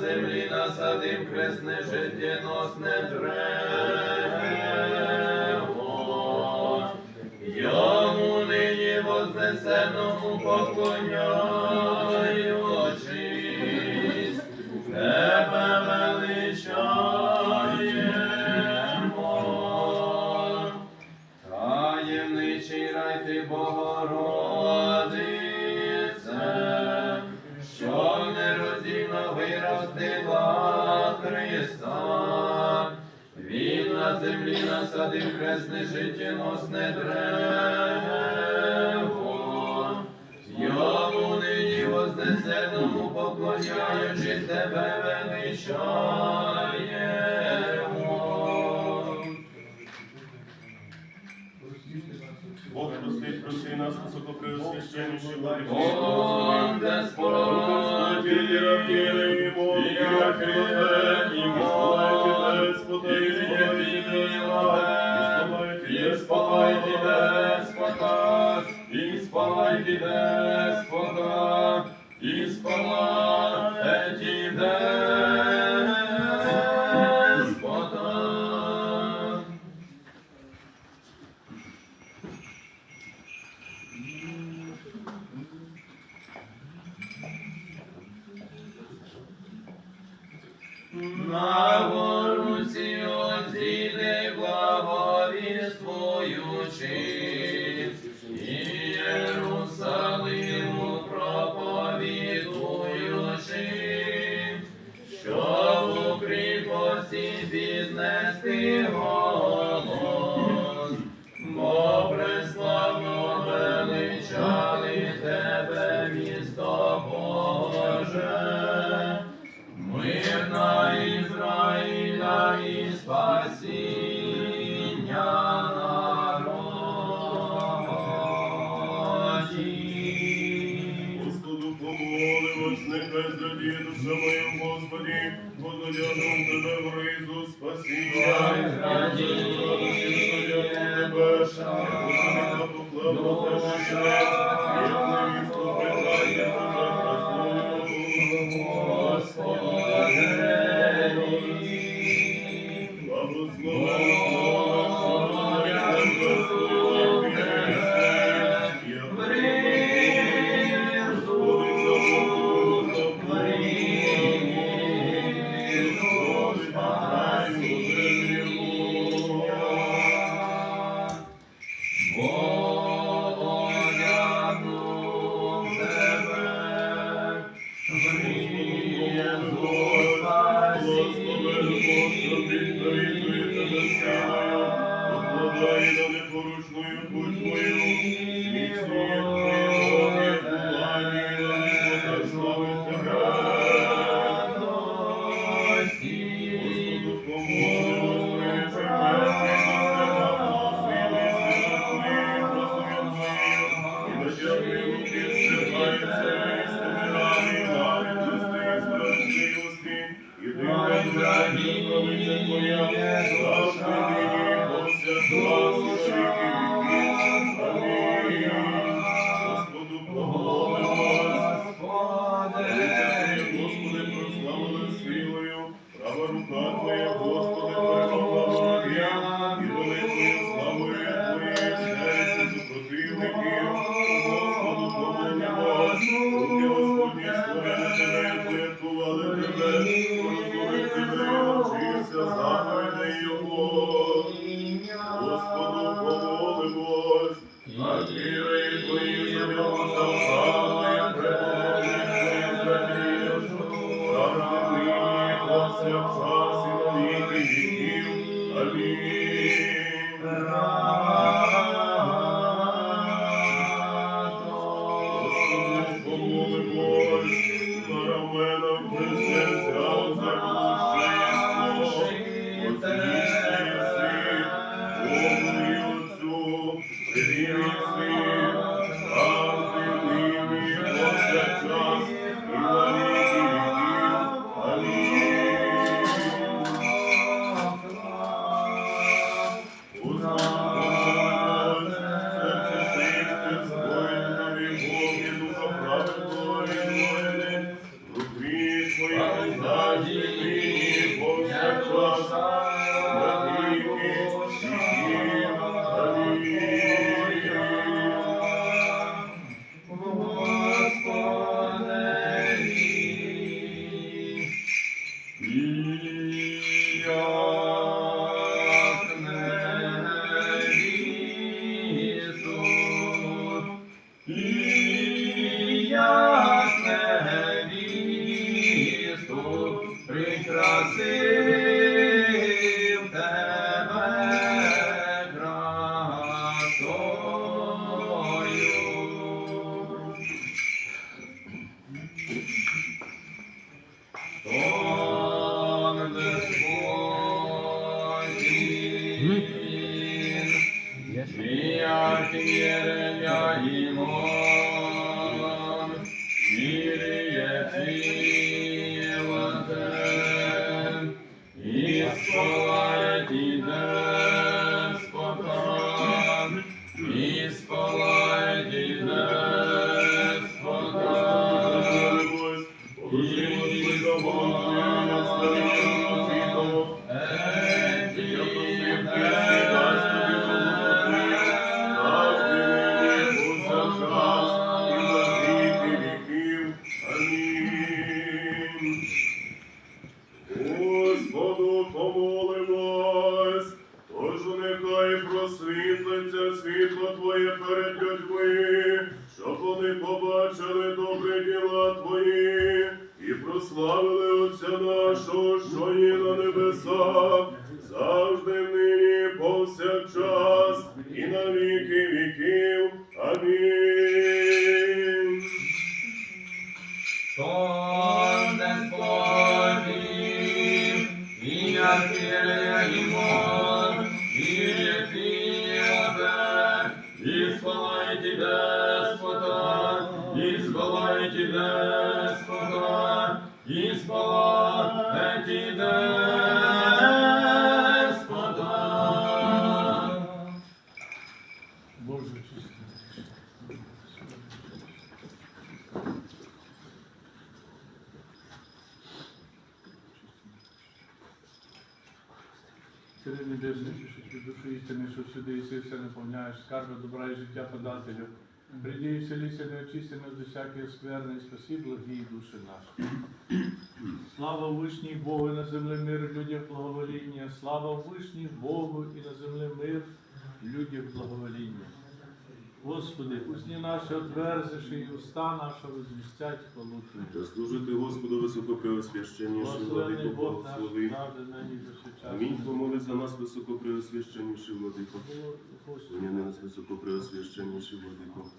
землі насадив кресне життєносне древо. Йому нині вознесеному поклоняючись, виростила Христа. Він на землі насадив хресне життєносне древо. Йому нині вознесеному поклоняючись тебе величаємо. Нас, високопреосвященніші Богу. Он Господь, Господи, рабімо, і Афіле, і Миколай Деспота, і і спалай тебе, Господа, і піднести голос, бо преславно величали тебе, місто Боже. Мир на Ізраїля і спасіння непорушную будь мою, зміцнює Obrigado. trazer. Повсякчас і на Сири небесний, що душі істини, що сюди і все наповняєш, скарби добра і життя подателю. Придію селіся неочистими до всякої скверни, і благій душі наші. Слава Вишній Богу, і на землі мир, людям благовоління. Слава Вишній Богу і на землі мир, людям благовоління. Господи, усні наші отверзиши, і уста наша возвістять хвалу Твою. Да служити Господу високопреосвященніший владико благослови. Амінь. Помоли за нас високопреосвященніший владико. Господи, Зміни нас високопреосвященніший владико.